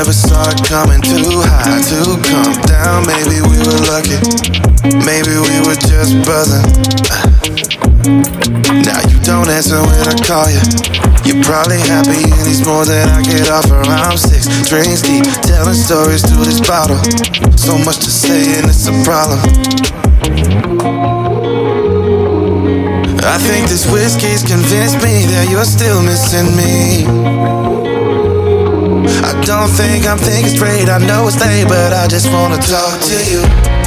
never it coming too high to come down. Maybe we were lucky, maybe we were just buzzing. Uh, now you don't answer when I call you. You're probably happy and it's more than I could offer. I'm six drinks deep, telling stories through this bottle. So much to say and it's a problem. I think this whiskey's convinced me that you're still missing me. I don't think I'm thinking straight. I know it's late, but I just wanna talk to you.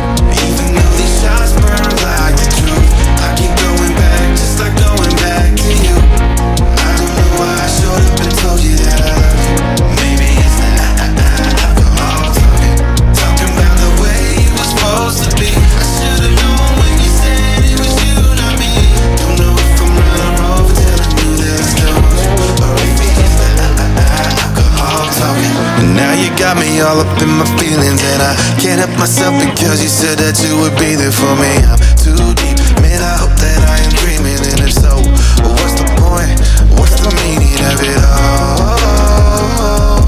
Because you said that you would be there for me. I'm too deep, man. I hope that I am dreaming, and if so, what's the point? What's the meaning of it all?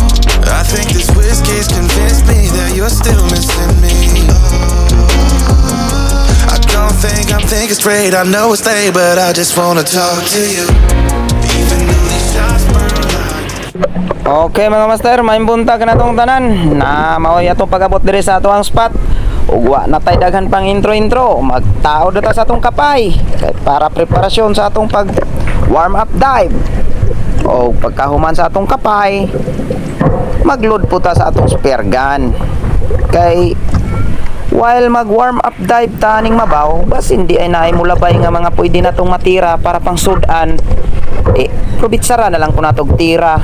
I think this whiskey's convinced me that you're still missing me. I don't think I'm thinking straight. I know it's late, but I just wanna talk to you. Even though these shots burn Okay mga master, may buntag na tong tanan na maoy atong pagabot diri sa atong spot. Ug wa na tay daghan pang intro-intro, magtao dito sa atong kapay para preparasyon sa atong pag warm up dive. O pagkahuman sa atong kapay, magload po ta sa atong spare gun. Kay while mag warm up dive taning mabaw, bas hindi ay naay mulabay nga mga pwede natong matira para pang sudan. Eh, probitsara na lang ko natog tira.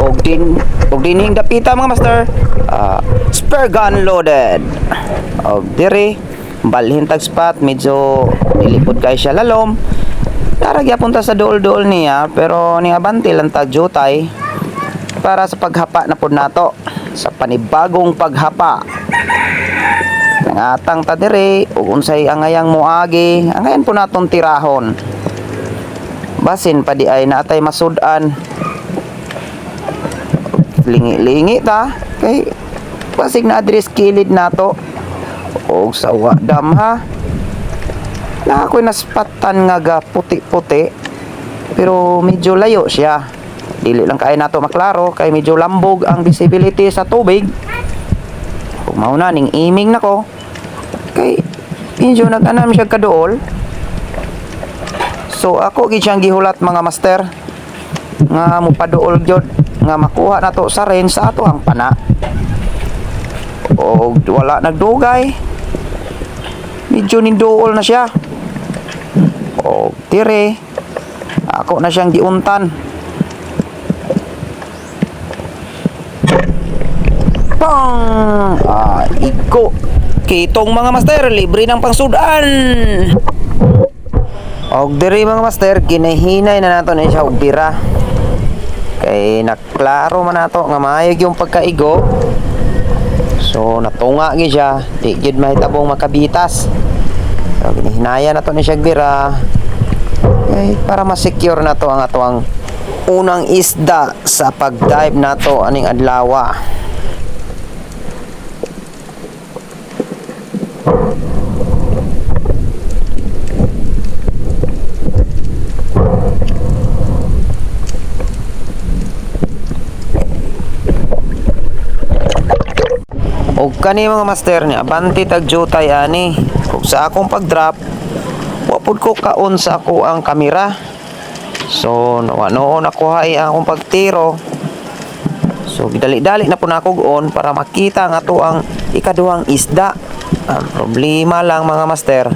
og din og dining dapita mga master. Ah, spare gun loaded. Og diri balhin tag spot medyo nilipod kay siya. Lalom Darag punta sa dool-dool niya pero ni abante lang tag jutay para sa paghapa na pud nato sa panibagong paghapa nangatang ta diri ug unsay angayang muagi angayan po naton tirahon. Basin pa di ay natay masudan. Lingi-lingi ta kay basig na address kilid nato. Og sawa dam ha? Na ako'y naspatan nga ga puti-puti pero medyo layo siya. Dili lang kay nato maklaro kay medyo lambog ang visibility sa tubig. Kung mauna ning iming nako kay medyo nag-anam siya kadool. So ako gid siyang gihulat mga master. Nga mupaduol gyud nga makuha nato sa range sa ato ang pana. O wala nagdugay. Medyo ninduol na siya. O tire. Ako na siyang giuntan. Pang! Ah iko kitong mga master libre ng pangsudan. Og diri mga master ginahinay na nato ni siya og kay naklaro man nato nga maayog yung pagkaigo. So natunga gi siya. Di gid mahitabong makabitas. So ginihinaya nato ni siya og kay para ma-secure nato ang ato ang unang isda sa pag-dive nato aning adlaw Og kani mga master ni abanti tag jutay ani. Ug sa akong pag-drop, wapod ko kaon sa ako ang kamera. So noon ako ang akong pagtiro. So gidali-dali na po na ako on para makita nga to ang ikaduhang isda. Ang problema lang mga master.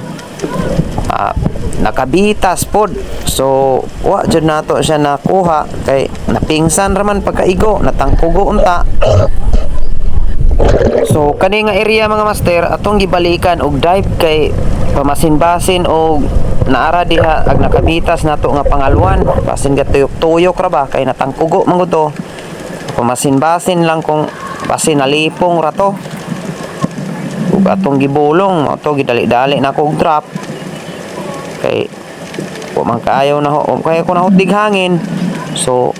Ah, nakabitas pod. So wa jud nato siya nakuha kay napingsan raman pagkaigo, natangkugo unta. So kani nga area mga master atong gibalikan og dive kay pamasin-basin og naara diha ag nakabitas nato nga pangalwan basin ga tuyok-tuyok ra ba kay natangkugo man to. Pamasin-basin lang kung basin nalipong ra to. Ug atong gibulong ato gidali-dali na og drop. kay wa man kaayaw na ho kaya ko na hotdig hangin so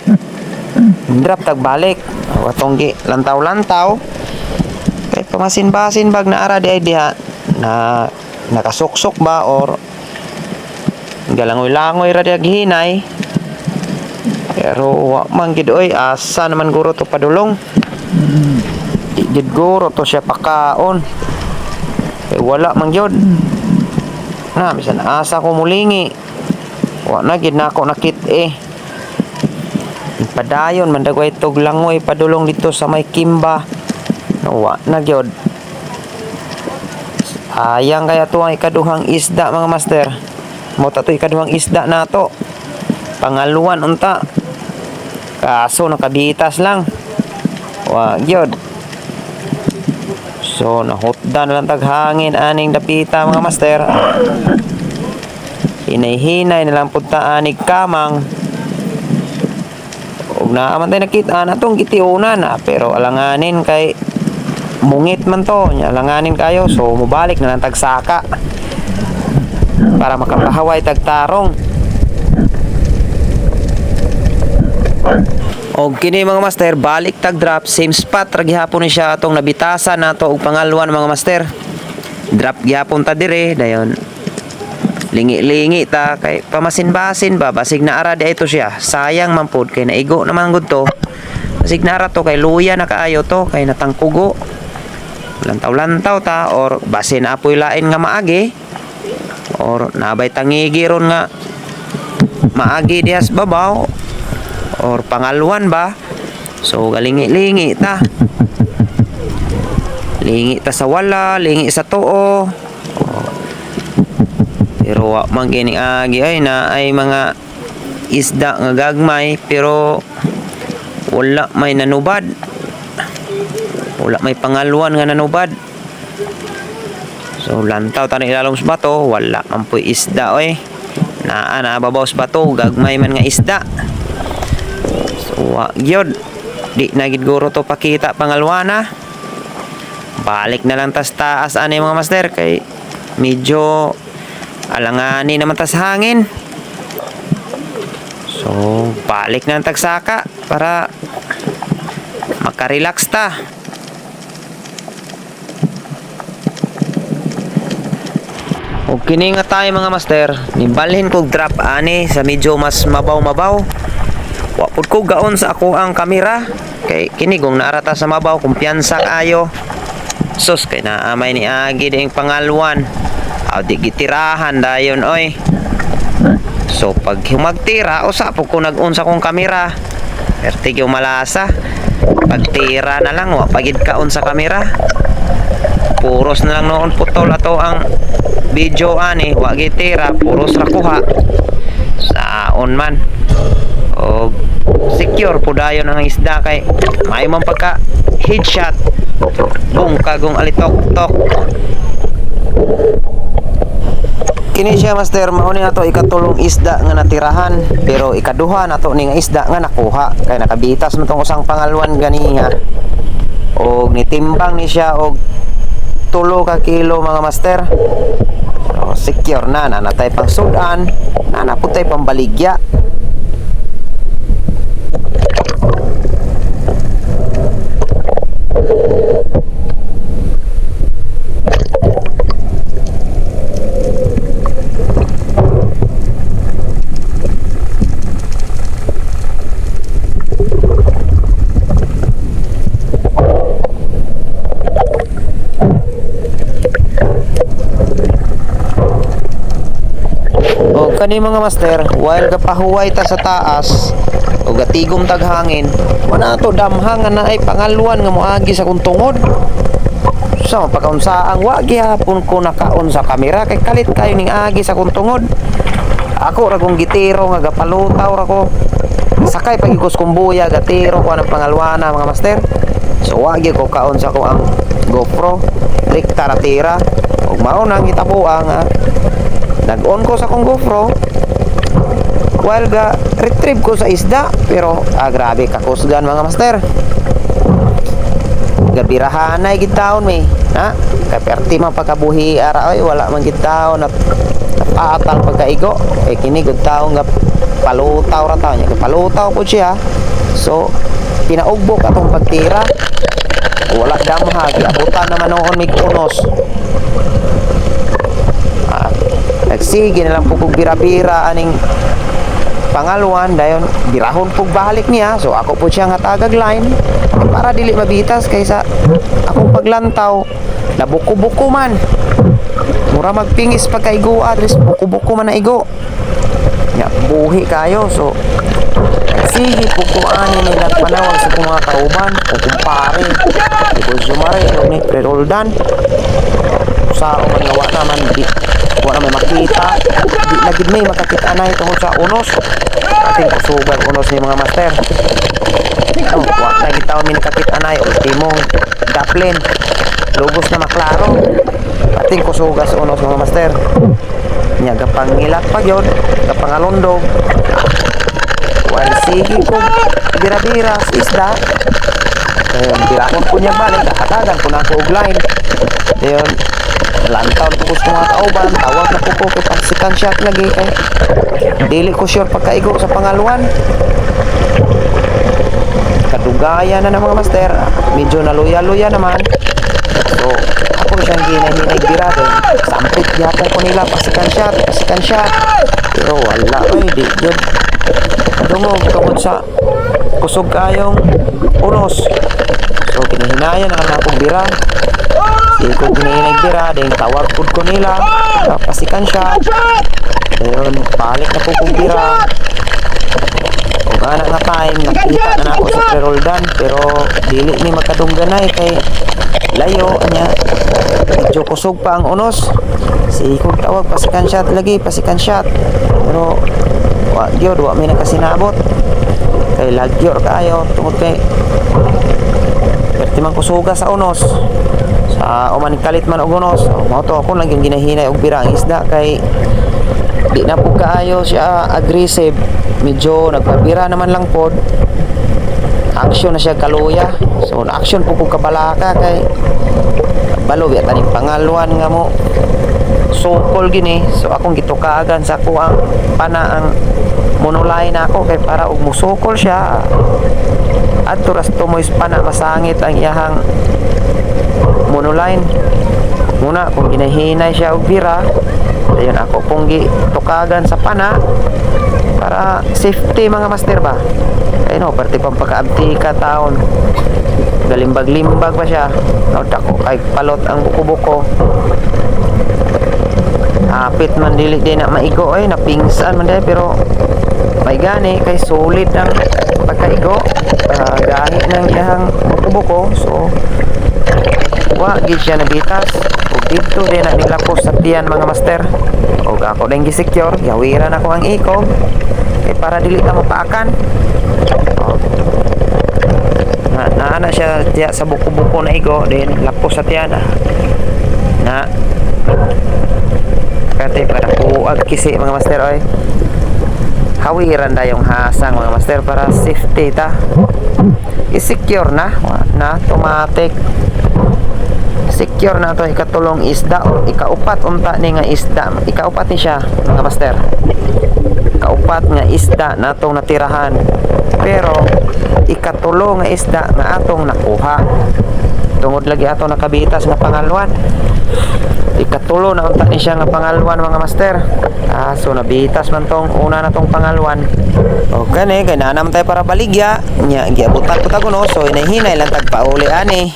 drop tag balik watong gi lantaw-lantaw kay pamasin-basin bag na ara di ay diha na nakasuksok ba or galangoy-langoy ra diha gihinay? Pero wa man gid oy asa naman guro to padulong. Di gid guro to siya pakaon. Kay wala man gyud. Na bisan asa ko mulingi. Wa na gid na ako nakit eh padayon man dagway tog langoy padulong dito sa may kimba no, wa na gyud ayang kaya to ang ikaduhang isda mga master. Mo ta ikaduhang isda nato pangaluan unta. Kaso nakabitas lang. Wa gyud so nahutdan na lang taghangin aning dapita mga master. Hinay-hinay na lang punta anig kamang. Ug naaman tayo nakita na tong gitiunan ah, pero alanganin kay mungit man to nya alanganin kayo so mubalik na lang tagsaka para makapahaway tagtarong Og kini mga master, balik tag drop, same spot ra gihapon ni siya atong nabitasan nato og pangalwan mga master. Drop gihapon ta dire, dayon. Lingi-lingi ta kay pamasin-basin ba basig na ara di ito siya. Sayang man pod kay naigo naman gud to. Basig na ara to kay luya na kaayo to kay natangkugo. Lantaw-lantaw ta or basin na apoy lain nga maagi or nabay tangigi ron nga maagi dihas babaw or pangalwan ba? So galingi-lingi ta. Lingi ta sa wala lingi sa tuo. Oh. pero wa man kini agi ay na ay mga isda nga gagmay pero wala may nanubad wala may pangalwan nga nanubad so lantaw tani ilalom sa bato wala man isda oy naa na babaw sa bato gagmay man nga isda Wa gyud. Di na gid guro to pakita pangalwana. Balik na lang tas taas ani mga master kay medyo alangani naman tas hangin. So, balik na lang tagsaka para makarelax ta. O kini nga tayo mga master, nibalhin kog drop ani sa medyo mas mabaw-mabaw. Wa pud ko gaon sa ako ang kamera kay kini kung naarata sa mabaw kumpiyansa kayo. Sus kay naamay ni agi ding pangalwan. Aw di gitirahan dayon oy. So pag humagtira usa po ko nag-unsa kong kamera. Perti yung malasa. Pagtira na lang wa pagid kaon sa kamera. Puros na lang noon putol ato ang video ani. Wa gitira puros ra kuha. Saon man. O secure po dayon ang isda kay may man pagka headshot. Kung kagong alitok tok. Kini siya master mao ni ato ikatulong isda nga natirahan pero ikaduha nato ni nga isda nga nakuha. Kay nakabitas man tong usang pangalwan ganiha. Og nitimbang ni siya og tulo ka kilo mga master. So, secure na nanatay pang sudan nanaputay pambaligya O kani mga master, while gapahuway ta sa taas o gatigom tag hangin, wala to damhang nga na ay pangaluan nga moagi sa kung tungod. Sa so, pagkaunsaang wa gihapon ko nakaon sa kamera kay kalit kayo ning agi sa kung tungod. Ako ra kong gitiro nga gapalutaw ra ko. Sakay pagikos kong buya gatiro ko ang pangalwana mga master. So wa ko kaon sa ko ang GoPro, rekta ra tira. Ug mao nang gitabuang nga nag-on ko sa kong GoPro. While ga retrieve ko sa isda pero ah, grabe kakusgan mga master. Gabirahan na gid taon may ha? Kaperti man pagkabuhi ara ay wala man gid taon at atal pagkaigo. Eh kini gud tao nga palutaw ra tao niya. Palutaw po siya so pinaugbok atong pagtira. Wala damhag abutan naman noon mig unos nagsige na lang po kog bira-bira aning pangalwan dayon birahon pug balik niya. So ako po siya nga tagag line. Para dili mabitas kaysa akong paglantaw. Nabuko-buko man. Mura magpingis pagkaigo adres buko-buko man na igo. Ya buhi kayo. So sige po ko ani nila panawag sa kong mga kauban. O kumpare sumare o ni preroldan sa man nga wa naman di wa na may makita. Di na gid may makakita na tungod sa unos. Ating kusugan unos ni mga master. No, wa na gid tawo min nakakita na ultimong daplin lugos na maklaro. Ating kusugas unos mga master. Nya gapangilat pa gyud gapangalondog wal sige ko bira-bira isda. Ayun, birahon ko niya balik, kakatagan ko na ako og line. Ayun, lantaw na ko sa mga kauban, tawag na po ko kay pagsikan shot lagi kay dili ko sure pagkaigo sa pangaluan. Kadugaya na ng mga master, medyo naluya-luya naman. So, ako siyang ginahinay bira din. Sampit yata ko nila, shot, pasikan shot. Pero wala, ay, di yun. Dungog tungod sa kusog kayong unos. So, kinahinayan na akong bira. Di ko ginahinay bira, then tawag pud ko nila. Pasikan siya. Ayun, balik na po kong bira. Kung anak na time, nakita na, na ako sa Peroldan. Pero, dili ni makadungganay kay layo niya. Medyo kusog pa ang unos. Si kong tawag, pasikan shot lagi, pasikan shot. Pero, wa gyud wa may nakasinabot. Kay lagyor kayo tungod kay Perti man kusuga sa unos. Sa uman kalit man og unos. So, mao to ako lang yung ginahinay og birang isda kay di na po kaayo siya aggressive. Medyo nagpabira naman lang pod. Action na siya kaluya. So action po po kabalaka kay balo biya taning pangalwan nga mo sukol gini so akong gitukaagan sa kuang pana ang monolay na ako kay para og musukol siya at turas tumoy pana masangit ang iyahang monoline. Muna kung ginahinay siya og bira ayun ako pong gitukagan sa pana para safety mga master ba? Ay no parte pang pagkaabti ka taon. Galimbag-limbag pa siya? No, dako kay palot ang buko-buko. Hapit man dili din na maigo ay napingsan man dahil pero may gani kay solid ang pagkaigo. Uh, gahi ng iyang buko-buko so wa gid siya nabitas ug dito din na nilapos sa tiyan mga master. Ug ako din gi-secure. Yawiran ako ang ikog kay para dili ta mapaakan. Oh. na naana siya tiya sa buko-buko na igo. Din lapos sa tiyan na na. Kate para kuag kisi mga master oy. Hawiran da yung hasang mga master para safety ta. I-secure na. Na automatic secure na to ikatulong isda o ikaupat unta ni nga isda. Ikaupat ni siya mga master. Kaupat nga isda na atong natirahan. Pero ikatulo nga isda nga atong nakuha. Tungod lagi ato nakabitas nga pangalwan. Ikatulo na unta ni siya nga pangalwan mga master. Ah, so nabitas man tong una na tong pangalwan. O gani kay nanam tayo para baligya. Nya giabutan ko taguno so inahinay lang tagpauli ani